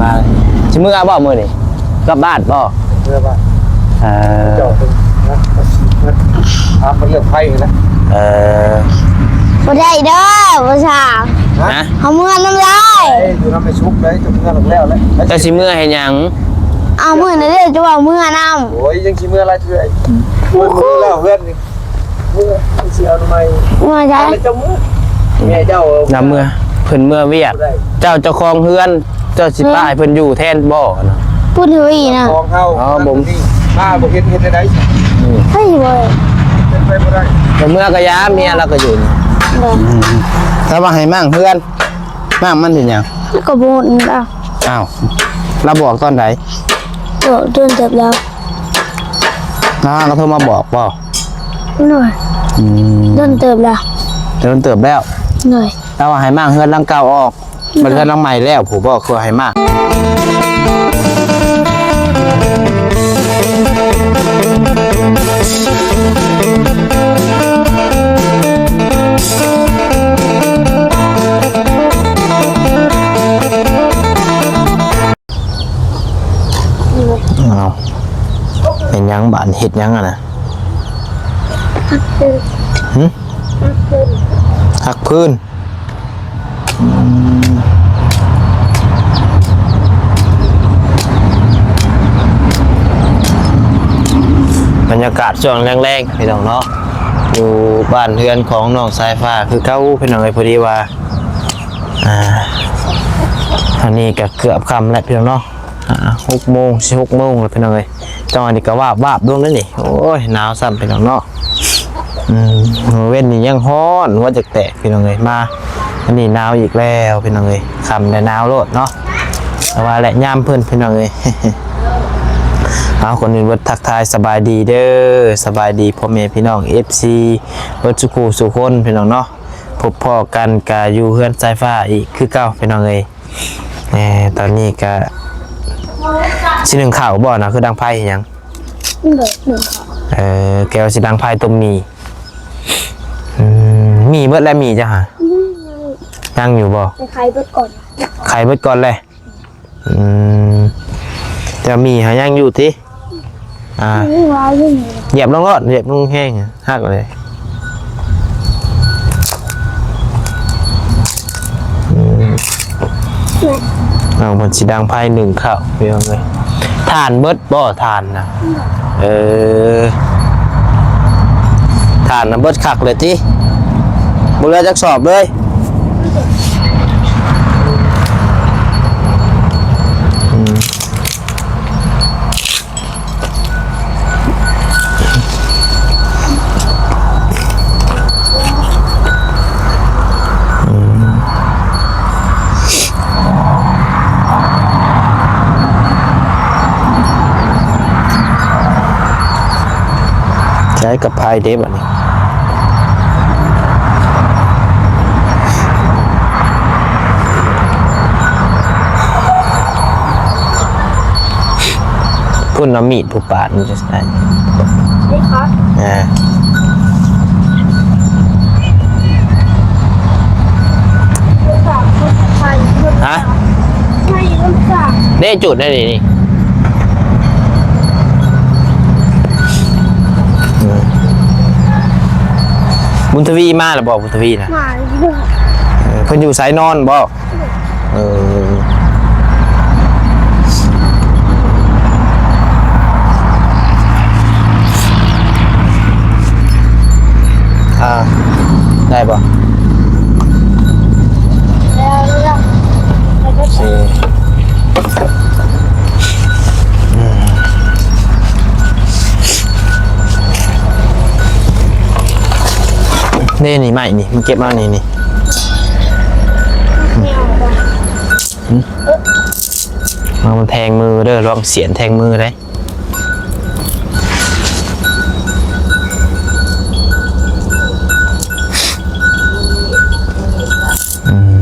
มาชิมือเอาบ่มือนี่กลับบ้านบ่เพื่อว่าเออเจาะเป็นนะนะทำมันเรื่องไพ่นะเออบ่ได้เด้อบ่สาวนะเอาเมื่อน้ำลายไอ้ดูน้ำไปชุบเลยจนเมื่อหลังแล้วเลยเจ้าชิมือเห็นหยังเอาเมื่อนั่นเด้อจะว่าเมื่อน้โอ้ยยังชิเมื่อไรเถื่อยมือมือแล้วเพื่อนนี่เมื่อเสียทำไมำเมื่อใช่อะไรเจ้ามือแม่เจ้านำเมื่อเพิ่นเมื่อเวียดได้เจ้าเจ้าของเฮือนเจ้าสิป้าให้เพิ่นอยู่แทนบ่นะพูดถึงอีกนะทองเข้าอ๋อผมนี่ป้าบอกเห็นเห็นได้เฮ้ยเว้ยเป็นไปไม่ได้แต่เมื่อกะยาเมียเราก็อยู่นี่เด้อถ้าว่าให้มั่งเพื่อนมั่งมันเป็นหยังแล้วก็บ่นอะอ้าวเราบอกตอนไหนโดดจนเจ็บแล้วน้าก็โทรมาบอกบ่หน่อยอืมจนเติบแล้วเดี๋ยวมันเติบแล้วหน่อยถ้าว่าให้มั่งเฮือนหลังเก่าออก มันเฮือนหลังใหม่แล้วผู้บอกคือให้มั่งเอาเป็นหยังบานเห็ดหยังอะนะหึหักพื้น บรรยากาศช่วงแรงๆพี่น้องเนาะอยู่บ้านเรือนของน้องสายฟ้าคือเก้าพี่น้องเลยพอดีว่าอ่าอันนี้ก็เกือบคำแล้วพี่น้องเนาะหกโมงสิหกโมงแล้วพี่น้องเลยจังหวะนี้ก็ว่าบวาบดวงนั่นนี่โอ้ยหนาวซ้ำพี่น้องเนาะอืมเว้นนี่ยังฮ้อนว่าจะแตกพี่น้องเลยมาอันนี้หนาวอีกแล้วพี่น้องเลยคำแต่หนาวโลดเนาะแต่ว่าแหละย่ามเพื่อนพี่น้องเลย เอาคนอื่นวัดทักทายสบายดีเด้อสบายดีพ่อแม่พี่น้อง FC วัดสุขูสุคนพี่น้องเนาะพบพ่อกันกาอยู่เฮือนสายฟ้าอีกคือเก่าพี่น้องเลยแหมตอนนี้ก็สิหนึ่งข่าวบ่นะคือดังไพ่หยังหน่อยหนึ่งค่ะเออแกวสิดังไพ่ต้มมีอืมมีเบิดแล้วมีจ้ะฮะยังอยู่บ่ไปใครเบิดก่อนไข่เบิดก่อนเลยอืมจะมีหายังอยู่ติ อ่านี่ว่าอยู่นี่เหยียบลงรอดเหยียบลงแห้งหักเลยเอามันสิดังไพ่หนึ่งข่าวเพียงเลยทานเบิดบ่ทานนะเออทานนะเบิดคักเลยทีบุเรือจักสอบเลย ช้กับพายเดฟอันนี้พุ่นน้ำมีดผู้ปาดมันจะได้นี่ครับอ่าลูกสาวลูกชายลูกฮะชายลูกสาวได้จุดได้ดินี่ บุญทวีมาหรือบอกบุญทวีนะหมาเด้อเออเพิ่นอยู่สายนอนบ่เออ นี่นี่ไม่นี่มันเก็บมานี่นี่แนวไปเอามันแทงมือเด้อลองเสียนแทงมือได้อืม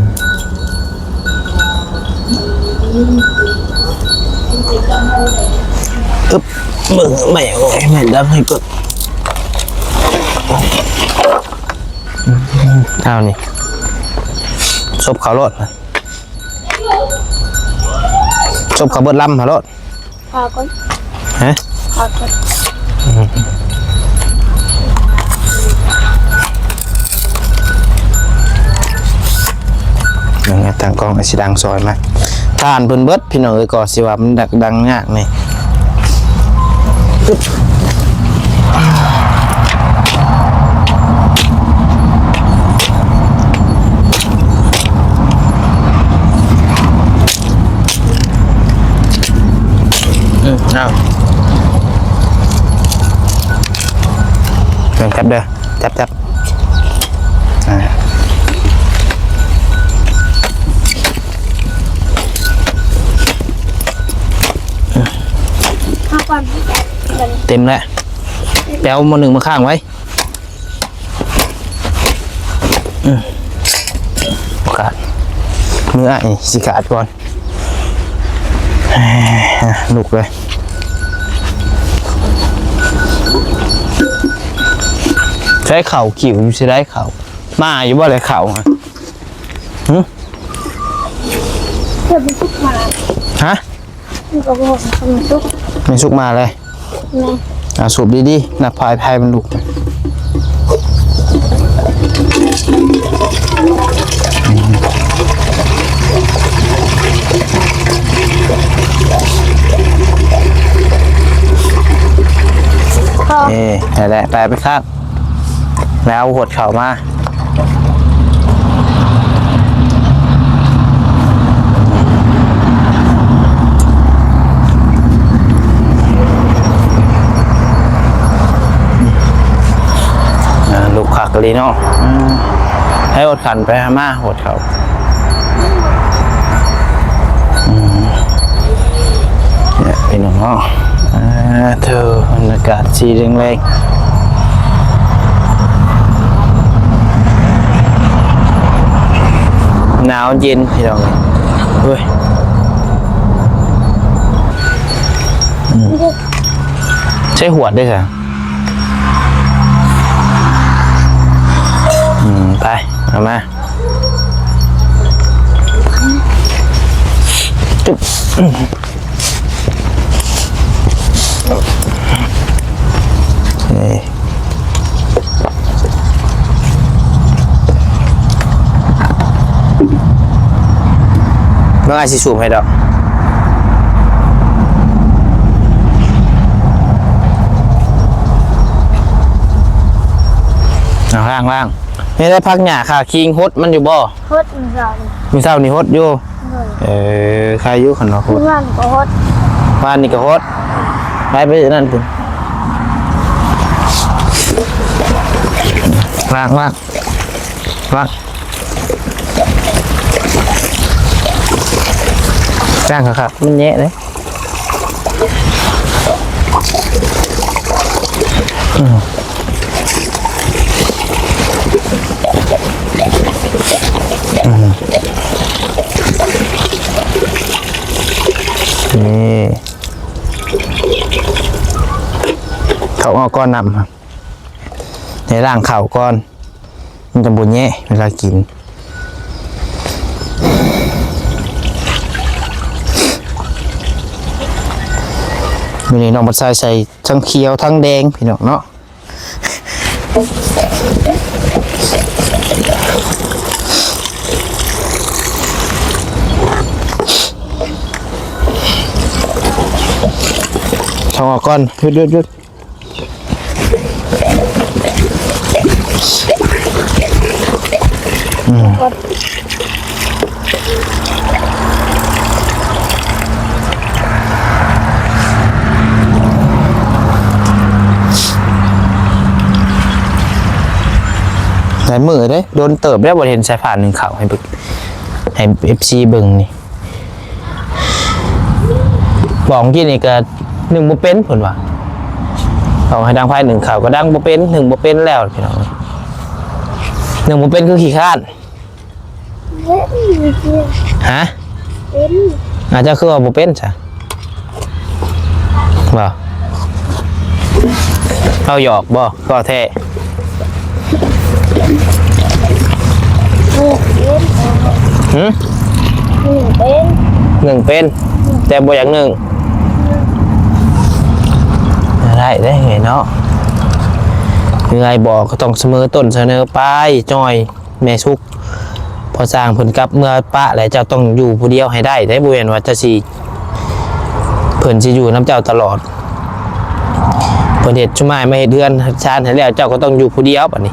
อึ๊บมึงไม่โอ้ยไม่ดังให้กด เอานี่ซบเขารถนะชบเขาเบิดลำหาโลดพาก่อนฮะพาก่อนยังไงทางกล้องไอสิดังซอยมาทานเพิ่นเบิดพี่น้องเอ้ยก็สิว่ามันดักดังยากนี่ จับเด้อจับจับอ่าเต็มแล้วแปลวมาหนึ่งมาข้างไว้อืมขาดมืออะนี่สิขาดก่อนเอ้ยอะลุกเลย ใช้เข่าขิวอยู่ใช้ได้เข่ามาอยู่บ่เลยเข่าอะเดี๋ยวมันทุกมาฮะมันก็บอกว่ามันทุกไม่สุกมาเลยนะอะสูบดีๆนักพายพายมันลุกเอ๊ะนั่นแหละไปไปข้าง แล้วเอาหดเข่ามาลูกขักเลยเนาะอืมให้อดขันไปหามาหดเขาเนี่ยเป็นหนุ่มเนาะอ่าเธอบรรยากาศสีแรงๆ หนาวเย็นพี่น้องเฮ้ยใช้หัวดด้วยค่ะอืมไป เอามาจุ๊ นี่เมื่อไงสิสูบให้ดอกเอาล่างล่างนี่ได้พักหญ้าค่ะคิงฮดมันอยู่บ่ฮดมันเราเลยมีเศร้านี่ฮดอยู่เลยเออใครอยู่ขันเนาะฮเพื่ดอนก็ฮดบ้านนี่ก็ฮดไปไปนั่นปุ่นว่างว่างว่าง ว่างครับมันแย่เลยอืมอืมนี่เขาเอาก้อนนำครับในร่างเข่าก้อน มันจะบุญแย่เวลากิน วันนี้น้องบัดไซใส่ทั้งเขียวทั้งแดงพี่น้องเนาะช่องออกก่อนหยุดหยุดหยุด หลายมือเด้โดนเติบได้บ่เห็นสายผ่านหนึ่งเข่าให้บิ่งให้เอฟซีบิ่งนี่บอกกี้นี่ก็หนึ่งบ่เป็นผลว่าเอาให้ดังไพ่หนึ่งเข่าก็ดังบ่เป็นหนึ่งบ่เป็นแล้วพี่น้องหนึ่งบ่เป็นคือขี้ข้านเฮ้ยมีเพื่อนฮะอาจจะคือว่าบ่เป็นจ้ะบ่เอาหยอกบ่ก็แท้ หนึ่งเป็นหืหนึ่งเป็นหนึ่งเป็นหนึ่งแต่บ่อย่างหนึ่งได้ได้ไงเนาะยังไงบอกก็ต้องเสมอต้นเสนอปลายจอยแม่ชุก พอสร้างผลกลับเมื่อปะแล้วเจ้าต้องอยู่ผู้เดียวให้ได้ได้บ่เห็นว่าจะสิเพิ่นสิอยู่น้ำเจ้าตลอดเพิ่นเฮ็ดชุมายมาเฮ็ดเดือนชาติให้แล้วเจ้าก็ต้องอยู่ผู้เดียวบัดนี้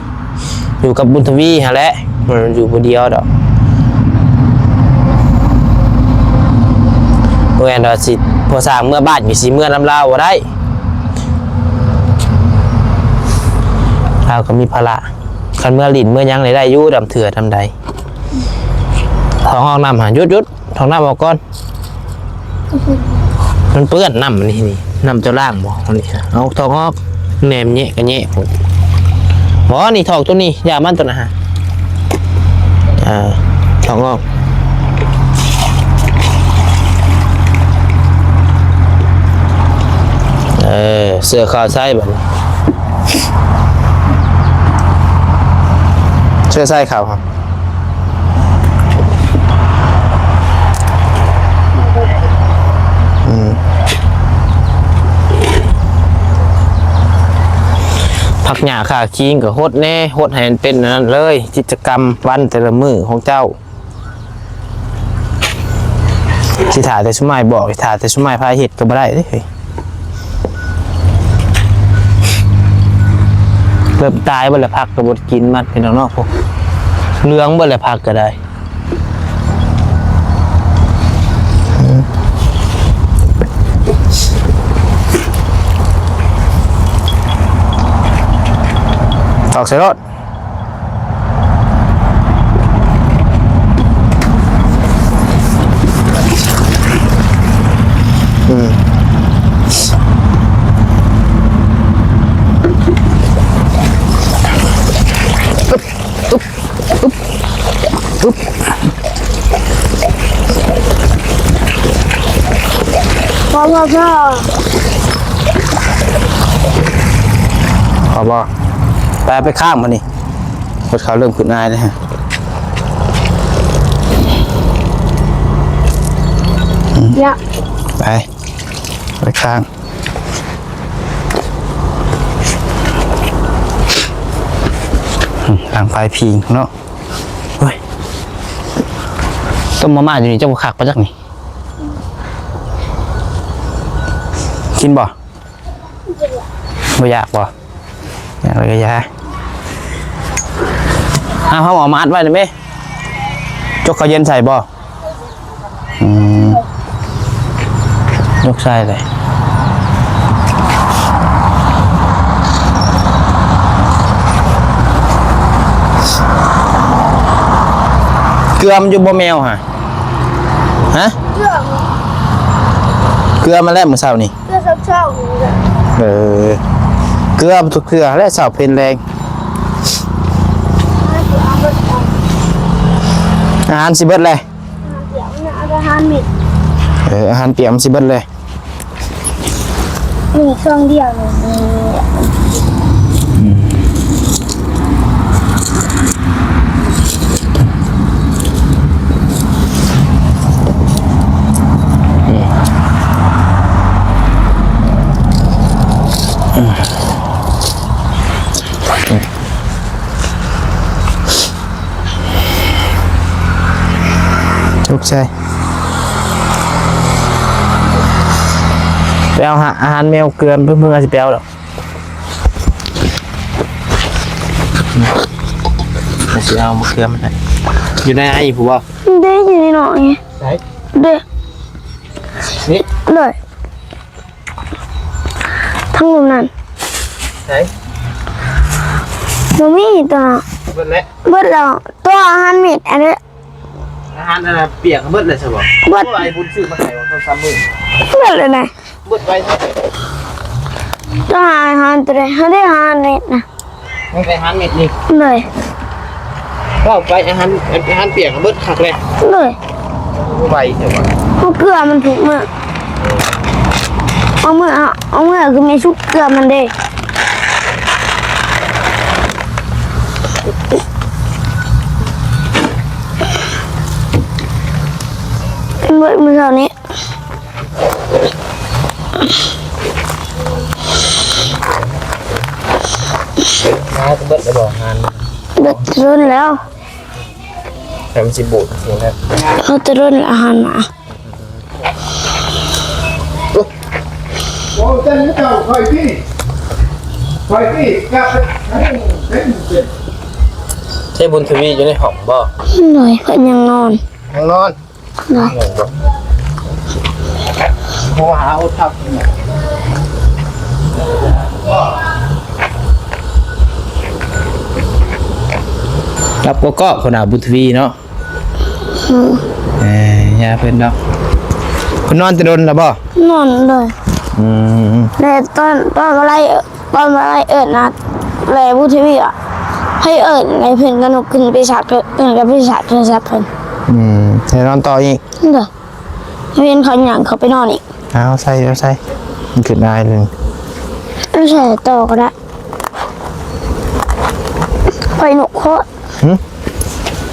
อยู่กับบุญทวีหั่นแหละ มันอยู่ผู้เดียวดอกบ่แม่นว่าสิพอสร้างเมื่อบ้านอยู่สิเมื่อน้ำลาวบ่ได้เราก็มีภาระคันเมื่อลินเมื่อยังได้ได้ยู่ดำเถื่อทำใดท้องห้องน้ำหายุดยุดท้องน้ำออกก่อนมันเปื้อนน้ำนี่นี่น้ำจะล่างบ่อนนี้เอาท้องออกแหนมแยะกันแยะผมบ่นี่ทองตัวนี้ยามันตัวนะฮะ อ่าท้องออกเออเสื้อขาวไส้แบบนี้เสื้อไส้ขาวครับ พักหยาค่ะคิงกับโฮดแน่โฮดให้มันเป็นนั้นเลย กิจกรรมวันแต่ละมือของเจ้าสิถ่ายแต่สมัยบอกสิถ่ายแต่สมัยพาเห็ดก็บ่ได้เด้เฮ้ยเริ่มตายบ่ละพักก็บ่ได้กินมันเป็นนอกๆพวกเหลืองบ่ละพักก็ได้ อกใส่รถอืมอึ๊บอึ๊บอึ๊บพ่อพ่อพ่อพอบ่ ไปไปข้างมานี่รถเขาเริ่มขึ้นนายแล้วฮะอย่าไป ไปข้างอืมทางปลายพิงเนาะเฮ้ยต้มมาม่าอยู่นี่เจ้าบุคักปะจักนี่ กินบ่บ่อยากบ่อยากเลยก็อยา อ้าวเขาเอามาอัดไว้เลยไหมจกเขาวเย็นใส่บ่อืมยกใส่เลยเกลือมันอยู่บ่แมวฮะฮะเรื่องเกลือมาแล้วมื้อเช้านี่เรื่องเศร้าๆนี่แหละเออเกลือทุกเกลือและสาวเพนแรง ถ้าจะเอาไปเอา อาหารสิเบิดเลยเดี๋ยวเนี่ยเอาไปหาเม็ดเอออาหารเปียกมันสิเบิดเลยมีเครื่องเดียวเลย ใช่ไปเอาหาอาหารแมวเกลือเพื่อนเพื่อนสิไปเอาหรอกมาสิเอามาเกลือมันให้อยู่ในไอ้ผู้ว่าเด้อยู่ในหน่อยไงไหนเด้นี่เลยทั้งหมดนั้นไหนมันมีตัวน่ะเบิดแล้วเบิดแล้วตัวอาหารเม็ดอันนี้ อาหารอันนั้นเปียกเบิดเลยใช่บ่เบิด ไอ้บุญซื้อมาให้ว่าเขาซ้ำมือเบิดเลยนะเบิดไว้เท่าไหร่ตัวอาหารตัวไหนเขาได้อาหารเม็ดนะไม่ไปอาหารเม็ดนี่เลยก็เอาไปอาหารอาหารเปียกเบิดคักเลยเลยไปใช่บ่เพราะเกลือมันถูกมือเอามือเอาเอามือคือไม่ชุบเกลือมันเด้ เป็นเบิดมือเท่านี้งานก็เบิดไปบอกงานเบิดรุ่นแล้วแต่มันสิบูดสินะเขาจะรุ่นอาหารมาโอ้เจ้าเจ้าคอยพี่คอยพี่กลับไปเป็นเป็นใช่บุญทวีอยู่ในห้องบ่หน่อยเพิ่นยังนอนยังนอน เนาะโทรหาอุทับรับก็ก็คนอาบุญทวีเนาะอืมเอ้ยยาเพิ่นเนาะคุณนอนจะโดนแล้วบ่นอนเลยอืมแต่ตอนตอนมาไล่ตอนมาไล่เอิดนะแลผู้ทีวีอะให้เอิดในเพิ่นกันกขึ้นไปฉากเอิดกับไปฉากโทรศัพท์เพิ่น อืมให้นอนต่ออีกเด้อให้เห็นเขาหยังเขาไปนอนอีกเอาใส่เอาใส่มันขึ้นได้เลยไม่ใช่ต่อก็ได้ไปหนุกโคตร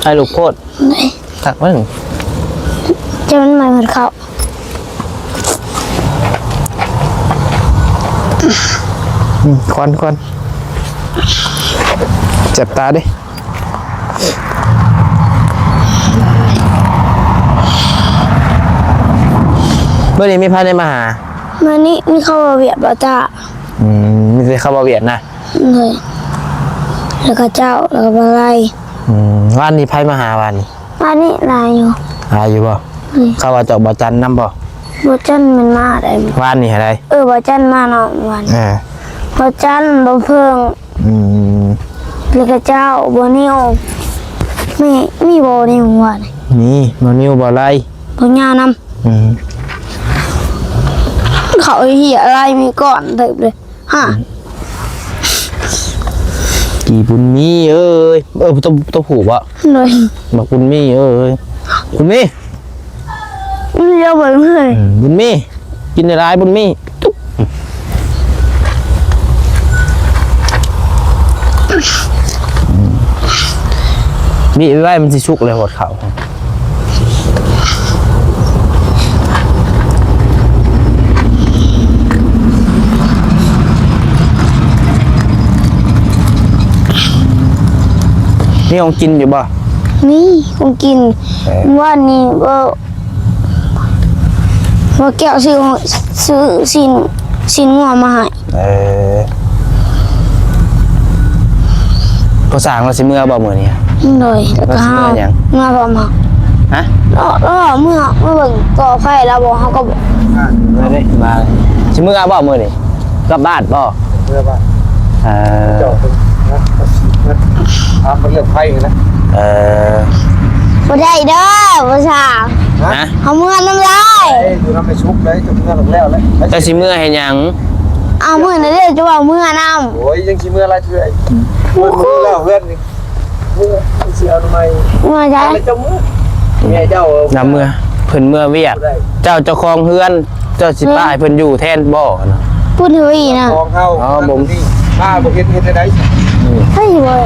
ไอ้ลูกโคตรไหนตักมันจะมันใหม่เหมือนเขาอืมควันควันเจ็บตาดิ เมื่อนี้มีพายในมาหามานี่นี่เขามาเวียดบาตาอืมมีแต่เข้ามาเวียดนะเลยแล้วก็เจ้าแล้วก็บาไลอืมวันนี้พายมาหาวันนี้มานี่ลายอยู่หาอยู่บ่นี่เข้าว่าเจอกบ่จันน้ำบ่บอจันมันมาได้ วันนี้อะไรเออบอจันมาเนาะวันอ่าบอจันบอเพิงอืมแล้วก็เจ้าบอนิวไม่มีบอนิววันนี่มานิ้วบ่ไรบอยาวนอืมำ เขาเหี้ยอะไรมีก่อนเถิบเลยฮะกี่บุญมีเอ้ยเออตัวตัวผูกบ่เลยบอกบุญมีเอ้ยบุญมีเรียกไปเพื่อนอืมบุญมีกินในร้ายบุญมีตุ๊บอืมมีไว้มันสิชุกเลยหดเขา นี่ของกินอยู่บ่นี่คงกินเอ๊ะว่านี่ว่าว่าแก้วซื้อซื้อสินสินงัวมาให้เออภาษาเราสิเมื่อบ่มื้อนี้เลยแล้วก็ห้าวว่าสิเมื่อหยังเมื่อพอมาฮะแล้วแล้วเมื่อเมื่อเบิ่งก่อไฟแล้วบอกเขาก็บอกมาเลยมาเลยสิเมื่อบ่มื้อนี้กลับบ้านบ่เพื่อว่าเออเจ้าเป็ นนะทำมันเรื่องไพ่นะเออบ่ได้เด้อภาษานะเอาเมื่อน้ำลายไอ้อยู่ทำไปชุบเลยจนเมื่อหลงแล้วเลยแต่สิเมื่อเฮ็ดหยังเอาเมื่อนั่นเด้อจะว่าเมื่อน้โอ้ยยังชิเมื่อไรเถื่อยมือมือแล้วเพื่อนนี่มือเสียทำไมำเมื่อใช่อะไรเจ้ามือแม่เจ้านํเมื่อเพิ่นเมื่อเวียกได้เจ้าเจ้าของเฮือนเจ้าสิป้าให้เพิ่นอยู่แทนบ่นะพูดถึงอีกนะทองเข้าอ๋อผมนี่ป้าบอกเห็นเห็นได้เฮ้ยเว้ยเป็นไป ไม่ได้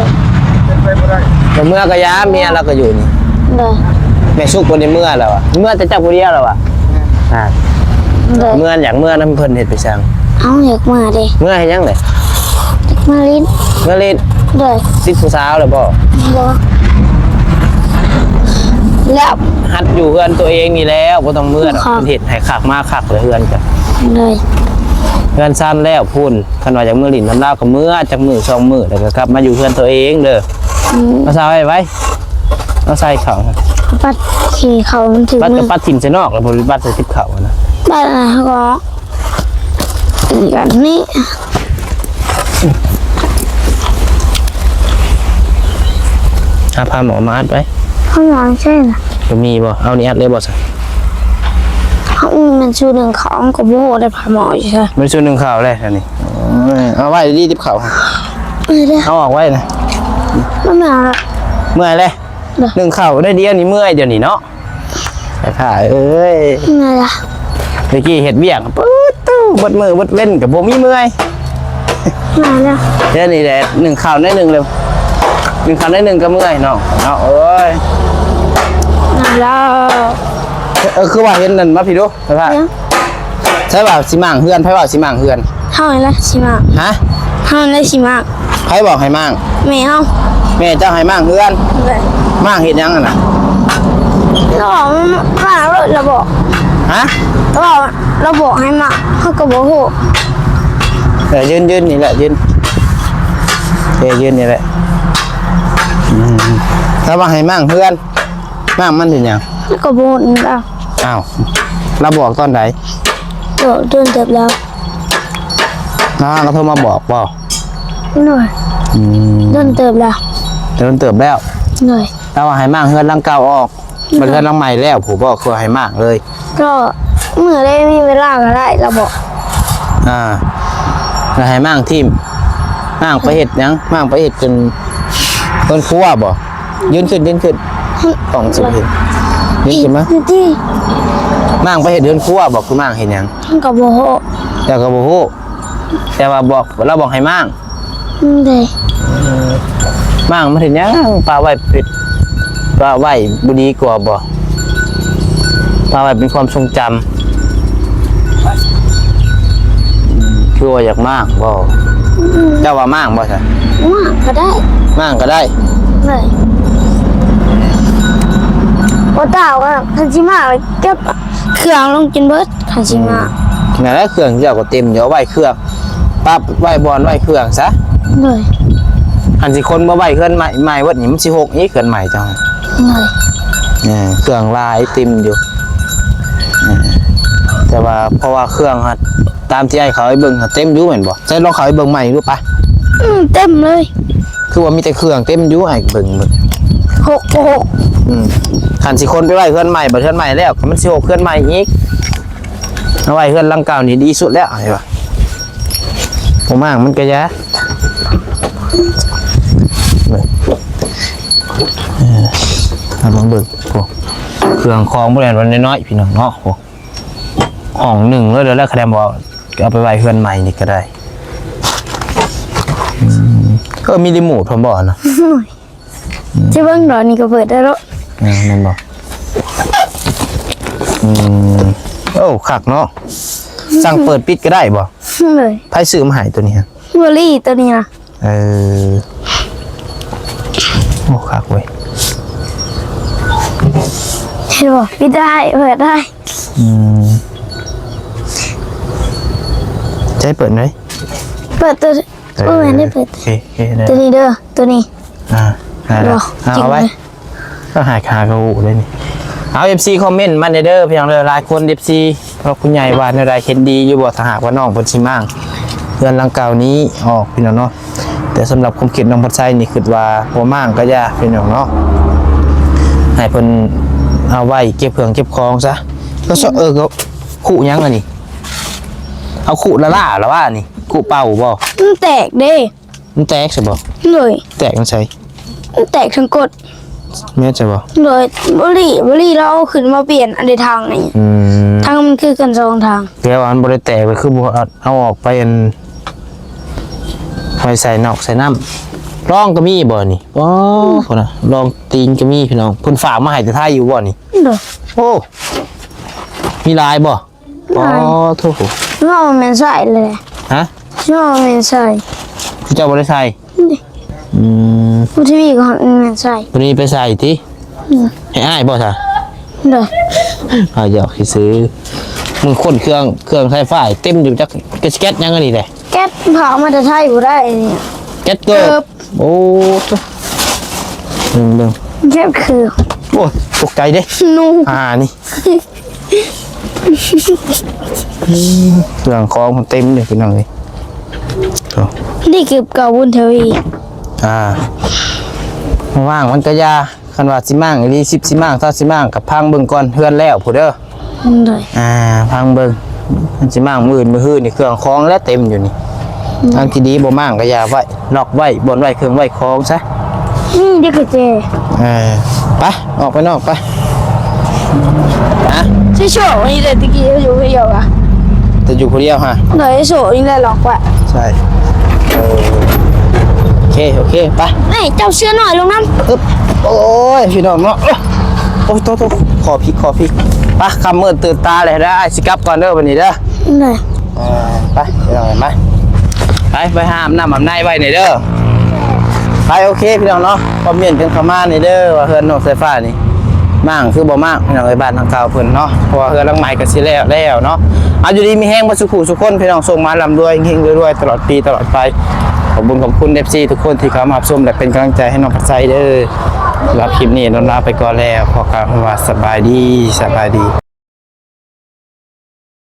แต่เมื่อก็ยาเมียเราก็อยู่นี่เลยแม่สุกบ่ได้เมื่อแล้วอะเมื่อแต่เจ้าผู้เดียวแล้วอะอ่าเลยเมื่ออยากเมื่อนํเพิ่นเฮ็ดไปสั่งเอาอยากมาดิเมื่อเฮ็ดหยังเลยมาลิ้นเมื่อเล่นเลยสิผู้สาวแล้วบ่บ่แล้วหัดอยู่เฮือนตัวเองนี่แล้วบ่ต้องเมื่อดอกครับเป็นเฮ็ดให้คักมาคักเลยเฮือนจ้ะเลย เฮือนซ้ำแล้วพุ่นคันว่าจากมือลิ้นน้ำลาวก็เมื่อจากมือสองมือแล้วก็กลับมาอยู่เฮือนตัวเองเด้ออืมเอาใส่ไว้ไว้เอาใส่เขาปัดขี่เขามันถึงปัดมืกับอปัดถิ่มใส่นอกแล้วบ่ปัดใส่ทิพเขานะบ้านอะไรเขาก็อีกอันนี้หาพาหมอมาอัดไว้เขาหมอนใช่ไหมบ่มีบ่เอานี่อัดเลยบ่ซะ เขาอืมมันชูหนึ่งของกับโบได้พาหมออยู่ใช่ไหมมันส่วนหนึ่งข่าวเลยอันนี้เอาไว้ดีทิพเขาเออเด้อเอาออกไว้นะไม่มาละเมื่อยเลยเด้อหนึ่งเข่าได้เดียวนี่เมื่อยเดี๋ยวนี้เนาะไอ้ข่าเอ้ยไงล่ะเมื่อกี้เห็ดเวียกปึ๊ดตู้บดมือบดเว้นกับโบมีเมื่อยมาแล้วเดี๋ยวนี้แหละหนึ่งข่าวได้หนึ่งเลยหนึ่งข่าวได้หนึ่งก็เมื่อยเนาะเนาะเอ้ยมาแล้ว เออคือว่าเห็นนั่นมาพี่ดูไอ้ข่าเดี๋ยวใช่ว่าสิมั่งเฮือนไผว่าสิมั่งเฮือนเฮานี่ละสิมากฮะเฮานี่ละสิมากไผบอกให้มั่งแม่เฮาแม่เจ้าให้มั่งเฮือนเลยมั่งเฮ็ดหยังอะน่ะเราบอกว่าเราเราบอกฮะเราบอกเราบอกให้มาเขาก็บอกโหเออยืนยืนนี่แหละยืนเออยืนนี่แหละอืมถ้าว่าให้มั่งเฮือนมั่งมันเป็นหยังเขา ก็บอกนี่เราอ้าวเราบอกตอนไหนโดดเดินเติบแล้วน้าก็โทรมาบอกบ่หน่อยอืมเดินเติบแล้วเดินเติบแล้วหน่อยถ้าว่าให้มั่งเฮือนหลังเก่าออกมันเฮือนหลังใหม่แล้วผมบอกคือให้มั่งเลย ก็เมื่อได้มีเวลาก็ได้เราบอก อ่าแล้วให้มั่งทีมมั่งไปเห็ดหยังมั่งไปเห็ดจนต้นครัวบ่ยืนขึ้นยืนขึ้นของสุดเห็นยื นขึ้นมั้ยที่มั่งไปเห็ดเดือนครัวบอกคือมั่งเห็นหยังมันก็บอกโหแต่ก็บ่ฮู้แต่ว่าบอกเราบอกให้มั่งเลยมั่งมาถึงหยังปลาไว้ปิดปลาไว้บ่ดีกว่าบ่ปลาไว้เป็นความทรงจำอืมคือว่าอยากมั่งบ่เจ้าว่ามั่งบ่ใช่ว่าก็ได้มั่งก็ได้ เลยว่าตาว่าคันชิมาไปเก็บเครื่องลงกินเบิดคันชิมานั่นแหละเครื่องเจ้าก็เต็มเดี๋ยวเอาไว้เครื่องปั๊บไว้บอลไว้เครื่องซะเลยหันสิคนมาไว้เครื่องใหม่ใหม่วัดนี้มันสิหกอีกเครื่องใหม่จังเลยเนี่ยเครื่องลายเต็มอยู่เออแต่ว่าเพราะว่าเครื่องฮะตามที่ไอ้เขาไอ้เบิ่งฮะเต็มอยู่เหมือนบ่ใช่ลองเขาไอ้เบิ่งใหม่ดูปะอืมเต็มเลย คือว่ามีแต่เครื่องเต็มอยู่ไอ้เบิ่งเบิ่งหกหก อืมหันสิคนไปไว้เครื่องใหม่บ่เครื่องใหม่แล้วมันสิหกเครื่องใหม่อีกเอาไว้เครื่องลังเก่านี่ดีสุดแล้วไอ้ว่าผมอ่างมันก็ยะเอาลองเบิ่งโอ้เครื่องคองบริเวณวันน้อยๆพี่น้องเนาะโอ้ห้องหนึ่งเลยเดี๋ยวแล้วคะแนนบอกเอาไปไว้เพื่อนใหม่นี่ก็ได้อืมเออมีรีโมทผมบอกนะจะเบิ่งดอกนี่ก็เปิดได้แล้ว อ่านั่นบอกอืมโอ้ขักเนาะสั่งเปิดปิดก็ได้บ่เลยไพ่ซื้อมาใหายตัวนี้ฮะเบอร์รี่ตัวนี้นะเออโอ้ขักเว้ยเห็นบ่ปิดได้เปิดได้อืมใช้เปิดไหมเปิดตัวโอ้ยได้เปิดโอเคโอเคได้ตัวนี้เด้อตัวนี้อ่าได้แล้วเดี๋ยวจริงเอาไว้เลย ก็หายคากระหูเลยนี่เอาเอฟซีคอมเมนต์มาในเด้อเพียงเลยหลายคนเอฟซีเพราะคุณใหญ่วานอะไรเห็นดีอยู่บ่ถ้าหากว่าน้องเพิ่นสิมั่งเพื่อนหลังเก่านี้ออกพี่น้องเนาะแต่สำหรับความคิดน้องพัดไซนี่คือว่าบ่มั่งก็อย่าพี่น้องเนาะให้เพิ่นเอาไว้เก็บเครื่องเก็บของซะก็ซะเออก็ขู่ยังอันนี้เอาขู่ละล่าละว่านี่ขู่เป่าบ่มันแตกเด้มันแตกใช่บ่เลยแตกมันใช่มันแตกทั้งกด แม่นใช่บ่เลยเบอร์รี่เบอร์รี่เราเอาขึ้นมาเปลี่ยนอันใดทางนี่อืมทางมันคือกันสองทางแกว่ามันบริแตกไปคือบ่เอาเอาออกไปอันไปใส่นอกใส่น้ำร่องก็มีบ่นี่อ๋อคนน่ะร่องตีนก็มีพี่น้องเพิ่นฝากมาให้แต่ท่ายอยู่บ่นี่เด้อโอ้มีลายบ่อ๋อลาย โถูกว่ามันเป็นใส่เลยฮะว่ามันเป็นใส่พี่เจ้าบ่ได้ใส่นี่ อืมผู้ที่มีก็มันเป็นใส่วันนี้ไปใส่ติให้อ้ายบ่ซะเด้ออ้ายอยากสิซื้อมึงคนเครื่องเครื่องไฟฟ้าเต็มอยู่จักกระสแก็ตยังอันนี้แหละแก๊สเผามาจะใช้บ่ได้นี่แก๊สเกิบโอ้ตัวหนึ่งเบิ่งแก๊สคือโอ้ยตกใจเด้นูอ่านี่ เครื่องของมันเต็มเลยพี่น้องเลยโถ่นี่คือเก่าบุญทวี อ่าว่างมันก็ยาคันว่าสิมั่งอีหลีสิบสิมั่งถ้าสิมั่งกับพังเบิ่งก่อนเฮือนแล้วผู้เด้อเลยอ่า พังเบิ่งมันสิมั่งมื่นมือฮื้อนี่เครื่องของและเต็มอยู่นี่ทางที่ดีบ่มั่งก็อยาไว้นอกไว้บนไว้เครื่องไว้ของซะนี่เด็กคือเจเออไปออกไปนอกไปนะใช่โฉนี่เลยตะกี้อยู่เดียวอะจะอยู่คนเดียวฮะเลยโฉนี่เลยหลอกว่ะใช่เออโอ เคโอเคไปนี่เจ้าเชื่อหน่อยลงน้อึ๊บโอ้ยพี่น้องเนาะเอ้ยโอ้ยโตโตขอพริกขอพริกไปคำมืดตื่นตาเลยได้สิกลับก่อนเด้อวันนี้เด้อำเลยเออไปพี่น้องเห็นไหมไปไปห้ามน้ำอาบในไว้หน่อยเด้อไปโอเคพี่น้องเนาะคอมเมนต์กันเข้ามาหน่อยเด้อว่าเฮือนนอกสายฟ้านี่มั่งคือบ่มั่งพี่น้องเอ้ยบ้านทางเก่าเพิ่นเนาะเพราะว่าเฮือนหลังใหม่ก็สิแล้วแล้วเนาะเอาอยู่ดีมีแห้งบ่สุขุสุขคนพี่น้องส่งมาลำรวยเฮงๆรวยๆตลอดปีตลอดไป ขอบคุณขอบคุณเอฟซีทุกคนที่เข้ามาชมและเป็นกำลังใจให้น้องปัจจัยเด้อร์รับคลิปนี้น้องลาไปก่อนแล้วขอกล่าวคำว่าสบายดีสบายดี